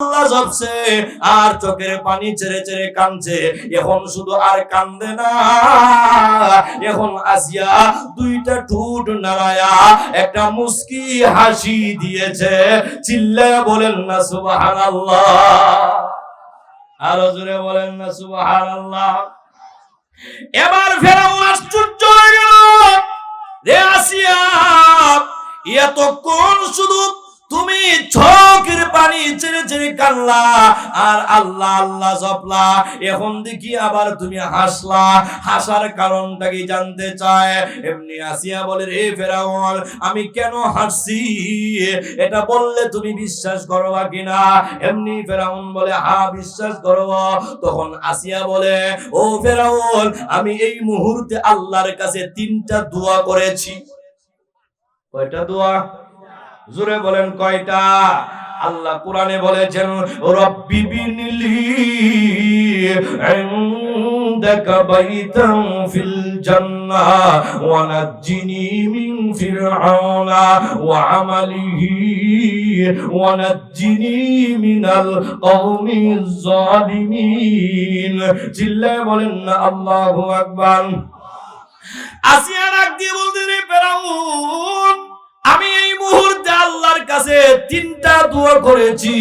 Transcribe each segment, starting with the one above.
আল্লাহ জপছে আর চোখের পানি ছেড়ে ছেড়ে কাঁদছে। এখন শুধু আর কান্দে না। এখন আসিয়া দুইটা ঠুট নাড়ায়া একটা মুস্কি হাসি দিয়েছে। চিল্লায় বলেন না, সুবহানাল্লাহ। আরও জোরে বলেন না, সুবহানাল্লাহ। এবার ফেরাউন আশ্চর্য হয়ে গেল। রে আসিয়া, এতক্ষণ শুধু তুমি চোখের পানি ছেড়ে ছেড়ে আর আল্লাহ আল্লাহ জপলা। এখন দেখি আবার তুমি হাসলা। হাসার কারণটা কি জানতে চায়? এমনি আসিয়া বলে রে ফেরাউন, আমি কেন এটা বললে তুমি বিশ্বাস কিনা এমনি ফেরাউন বলে, হা, বিশ্বাস করব। তখন আসিয়া বলে, ও ফেরাউন, আমি এই মুহূর্তে আল্লাহর কাছে তিনটা দোয়া করেছি। কয়টা দোয়া? জোরে বলেন কয়টা? আল্লাহ কোরআনে বলেছেন রব্বি বিনলি আল্লাহু আকবার। আসিয়া ডাক দিয়ে কাছে তিনটা দোয়া করেছি।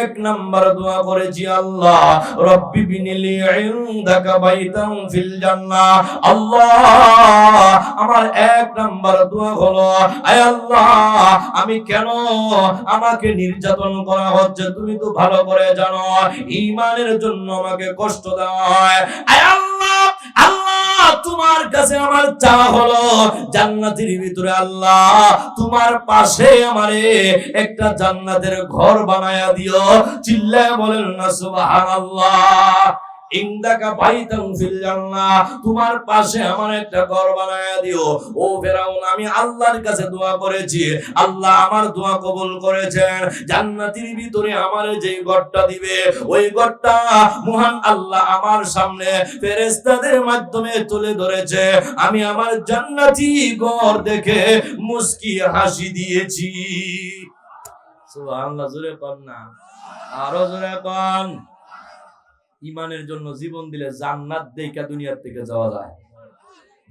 এক নাম্বার দোয়া করেছি, আল্লাহ, রব্বি বিনিলি ইনদাকা বাইতান ফিল জান্নাহ। আল্লাহ, আমার এক নাম্বার দোয়া হলো, আয় আল্লাহ, আমি কেন আমাকে নির্যাতন করা হচ্ছে তুমি তো ভালো করে জানো, ঈমানের জন্য আমাকে কষ্ট দেওয়া হয়। আয় আল্লাহ তোমার কাছে আমার চাওয়া হলো জান্নাতের ভিতরে আল্লাহ, তোমার পাশে আমারে একটা জান্নাতের ঘর বানায়া দিও। চিল্লায় বলেন না, সুবহানাল্লাহ। ইন্দাকা বাইতান ফিল জান্নাহ, তোমার পাশে আমার একটা ঘর দিও। ও ফেরাউন, আমি আল্লাহর কাছে দোয়া করেছি। আল্লাহ আমার দোয়া কবুল করেছেন। জান্নাতের ভিতরে আমার যে ঘরটা দিবে, ওই ঘরটা মহান আল্লাহ আমার সামনে ফেরেশতাদের মাধ্যমে তুলে ধরেছে। আমি আমার জান্নাতি ঘর দেখে মুস্কি হাসি দিয়েছি। সুবহানাল্লাহ, জোরে কর না। আরও জোরে কন। ইমানের জন্য জীবন দিলে জান্নাত দেখা দুনিয়ার থেকে যাওয়া যায়।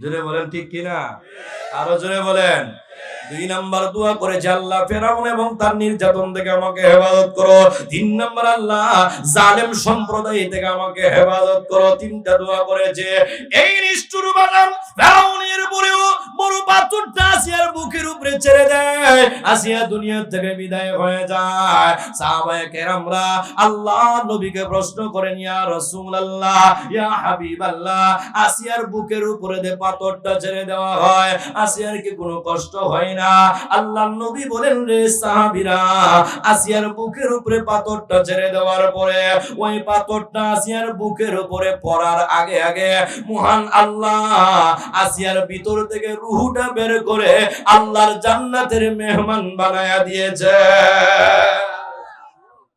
জোরে বলেন ঠিক কিনা? আরও জোরে বলেন। দুই নাম্বার দোয়া করেছে আল্লাহ ফেরাউন এবং তার নির্যাতন থেকে আমাকে হেফাজত করো। তিন নাম্বার আল্লাহ জালেম সম্প্রদায় থেকে আমাকে হেফাজত করো। তিনটা দোয়া করেছে এই নিষ্ঠুর বানাম ফেরাউনের উপরেও বড় পাথরটা আসিয়ার বুকের উপরে ছেড়ে দেয়, আসিয়া দুনিয়া থেকে বিদায় হয়ে যায়। সাহাবায়ে কেরামরা আল্লাহ নবীকে প্রশ্ন করেন, ইয়া রাসূলুল্লাহ, ইয়া হাবিবাল্লাহ, আসিয়ার বুকের উপরে দে পাথরটা ছেড়ে দেওয়া হয়, আসিয়ার কি কোনো কষ্ট হয় না? আল্লাহ নবী বলেন, রে সাহাবীরা, আসিয়ার বুকের উপরে পাথরটা ছেড়ে দেওয়ার পরে, ওই পাথরটা আসিয়ার বুকের উপরে পড়ার আগে আগে মহান আল্লাহ আসিয়ার ভিতর থেকে রুহুটা বের করে আল্লাহর জান্নাতের মেহমান বানায়া দিয়েছে।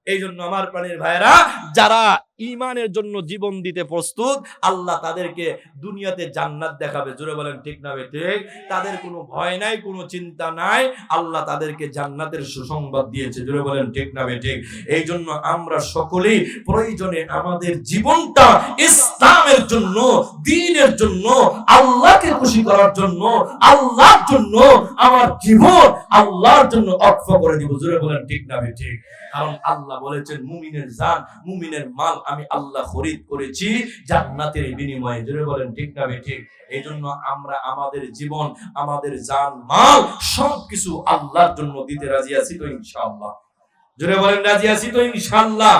এই জন্য আমার প্রাণীর ভাইরা যারা ইমানের জন্য জীবন দিতে প্রস্তুত, আল্লাহ তাদেরকে দুনিয়াতে জান্নাত দেখাবে। জোরে বলেন, ঠিক না ঠিক? তাদের কোনো ভয় নাই, কোনো চিন্তা নাই। আল্লাহ তাদেরকে জান্নাতের সুসংবাদ দিয়েছে। জোরে বলেন, ঠিক না ঠিক? এই জন্য আমরা সকলেই প্রয়োজনে আমাদের জীবনটা ইসলামের জন্য, দিনের জন্য, আল্লাহকে খুশি করার জন্য, আল্লাহর জন্য, আমার জীবন আল্লাহর জন্য অক্ষ করে দিব। জোরে বলেন, ঠিক না ঠিক? কারণ আল্লাহ বলেছেন, মুমিনের জান, মুমিনের মাল আমি আল্লাহ খরিদ করেছি জান্নাতের বিনিময়ে। জোরে বলেন, ঠিক না ঠিক। এই জন্য আমরা আমাদের জীবন, আমাদের জান, মাল সবকিছু আল্লাহর জন্য দিতে রাজি আছি তো ইনশাআল্লাহ। জোরে বলেন, রাজি আছি তো ইনশাআল্লাহ।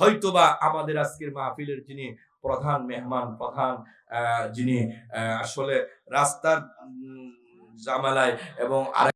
হয়তোবা আমাদের আজকের মাহফিলের যিনি প্রধান মেহমান, প্রধান যিনি আসলে রাস্তার জামালায় এবং আর